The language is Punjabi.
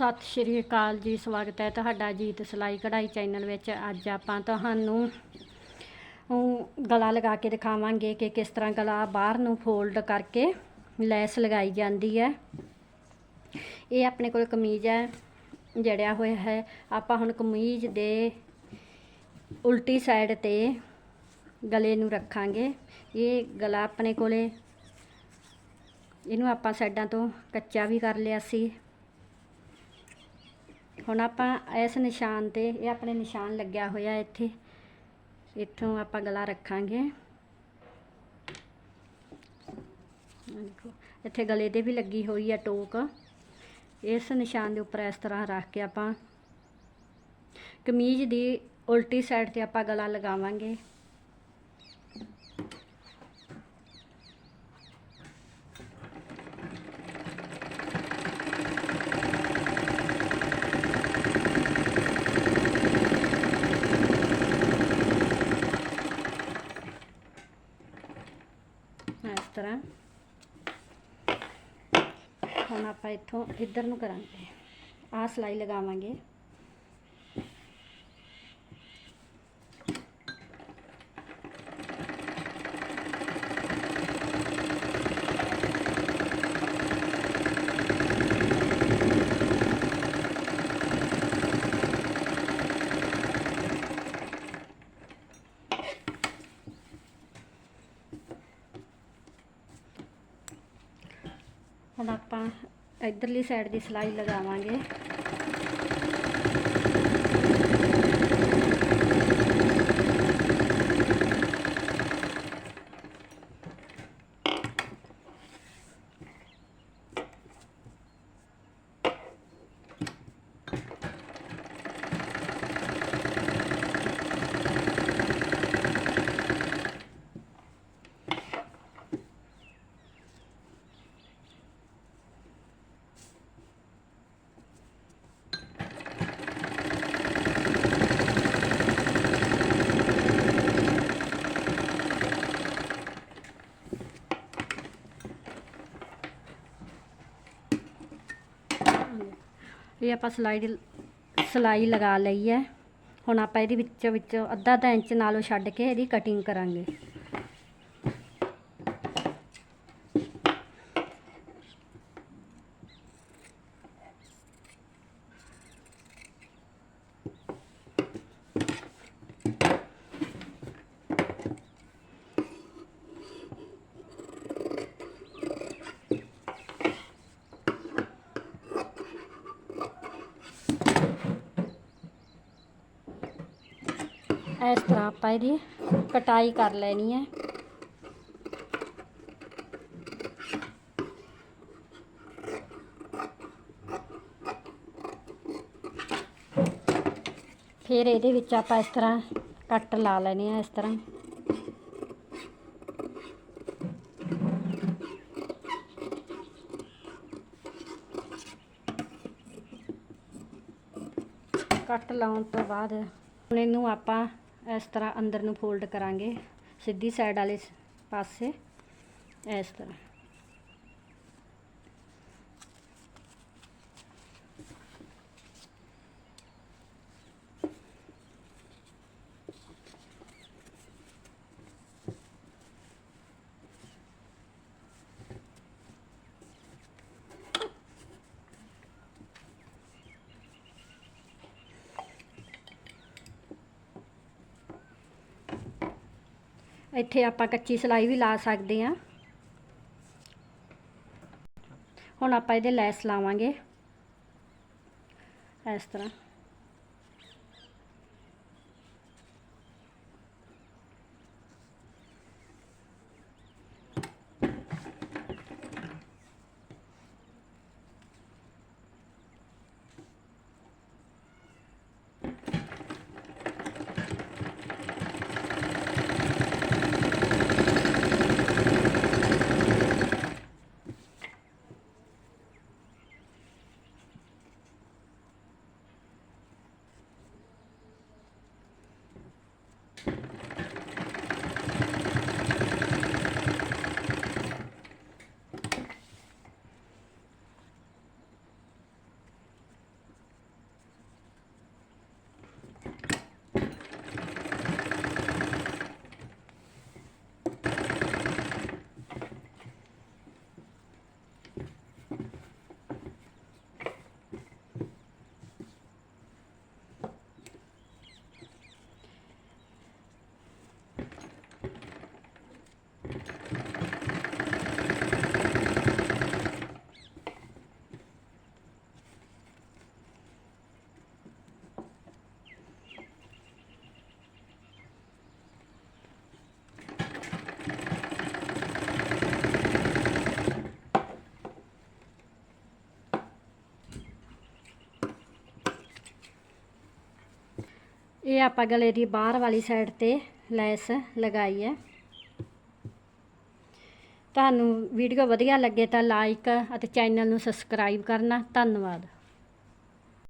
ਸਤਿ ਸ਼੍ਰੀ ਅਕਾਲ ਜੀ, ਸਵਾਗਤ ਹੈ ਤੁਹਾਡਾ ਜੀਤ ਸਿਲਾਈ ਕਢਾਈ ਚੈਨਲ ਵਿੱਚ। ਅੱਜ ਆਪਾਂ ਤੁਹਾਨੂੰ ਗਲਾ ਲਗਾ ਕੇ ਦਿਖਾਵਾਂਗੇ ਕਿ ਕਿਸ ਤਰ੍ਹਾਂ ਗਲਾ ਬਾਹਰ ਨੂੰ ਫੋਲਡ ਕਰਕੇ ਲੈਸ ਲਗਾਈ ਜਾਂਦੀ ਹੈ। ਇਹ ਆਪਣੇ ਕੋਲ ਕਮੀਜ਼ ਹੈ, ਜੜਿਆ ਹੋਇਆ ਹੈ। ਆਪਾਂ ਹੁਣ ਕਮੀਜ਼ ਦੇ ਉਲਟੀ ਸਾਈਡ ਤੇ ਗਲੇ ਨੂੰ ਰੱਖਾਂਗੇ। ਇਹ ਗਲਾ ਆਪਣੇ ਕੋਲੇ, ਇਹਨੂੰ ਆਪਾਂ ਸਾਈਡਾਂ ਤੋਂ ਕੱਚਾ ਵੀ ਕਰ ਲਿਆ ਸੀ। ਹੁਣ ਆਪਾਂ ਇਸ ਨਿਸ਼ਾਨ ਤੇ, ਇਹ ਆਪਣੇ ਨਿਸ਼ਾਨ ਲੱਗਿਆ ਹੋਇਆ ਇੱਥੇ। ਇੱਥੋਂ ਆਪਾਂ ਗਲਾ ਰੱਖਾਂਗੇ। ਦੇਖੋ, ਇੱਥੇ ਗਲੇ ਦੇ ਵੀ ਲੱਗੀ ਹੋਈ ਹੈ ਟੋਕ। ਇਸ ਨਿਸ਼ਾਨ ਦੇ ਉੱਪਰ ਇਸ ਤਰ੍ਹਾਂ ਰੱਖ ਕੇ ਆਪਾਂ ਕਮੀਜ਼ ਦੀ ਉਲਟੀ ਸਾਈਡ ਤੇ ਆਪਾਂ ਗਲਾ ਲਗਾਵਾਂਗੇ। ਇਸ ਤਰ੍ਹਾਂ। ਹੁਣ ਆਪਾਂ ਇੱਥੋਂ ਇੱਧਰ ਨੂੰ ਕਰਾਂਗੇ। ਆਹ ਸਲਾਈ ਲਗਾਵਾਂਗੇ। ਹੁਣ ਆਪਾਂ ਇਧਰਲੀ ਸਾਈਡ ਦੀ ਸਲਾਈ ਲਗਾਵਾਂਗੇ। ਇਹ ਆਪਾਂ ਸਲਾਈ ਸਲਾਈ ਲਗਾ ਲਈ ਹੈ। ਹੁਣ ਆਪਾਂ ਇਹਦੇ ਵਿੱਚੋਂ ਵਿੱਚੋਂ ਅੱਧਾ ਅੱਧਾ ਇੰਚ ਨਾਲੋਂ ਛੱਡ ਕੇ ਇਹਦੀ ਕਟਿੰਗ ਕਰਾਂਗੇ। ਇਸ ਤਰ੍ਹਾਂ ਆਪਾਂ ਇਹਦੀ ਕਟਾਈ ਕਰ ਲੈਣੀ ਹੈ। ਫਿਰ ਇਹਦੇ ਵਿੱਚ ਆਪਾਂ ਇਸ ਤਰ੍ਹਾਂ ਕੱਟ ਲਾ ਲੈਣੇ ਆ ਇਸ ਤਰ੍ਹਾਂ। ਕੱਟ ਲਾਉਣ ਤੋਂ ਬਾਅਦ ਹੁਣ ਇਹਨੂੰ ਆਪਾਂ ਇਸ ਤਰ੍ਹਾਂ ਅੰਦਰ ਨੂੰ ਫੋਲਡ ਕਰਾਂਗੇ ਸਿੱਧੀ ਸਾਈਡ ਵਾਲੇ ਪਾਸੇ ਇਸ ਤਰ੍ਹਾਂ। ਇੱਥੇ ਆਪਾਂ ਕੱਚੀ ਸਲਾਈ ਵੀ ਲਾ ਸਕਦੇ ਹਾਂ। ਹੁਣ ਆਪਾਂ ਇਹਦੇ ਲੈਸ ਲਾਵਾਂਗੇ। ਇਸ ਤਰ੍ਹਾਂ। ਇਹ ਆਪਾਂ ਗਲੇ ਦੀ ਬਾਹਰ ਵਾਲੀ ਸਾਈਡ ਤੇ ਲੈਸ ਲਗਾਈ ਹੈ। ਤੁਹਾਨੂੰ ਵੀਡੀਓ ਵਧੀਆ ਲੱਗੇ ਤਾਂ ਲਾਈਕ ਅਤੇ ਚੈਨਲ ਨੂੰ ਸਬਸਕ੍ਰਾਈਬ ਕਰਨਾ। ਧੰਨਵਾਦ।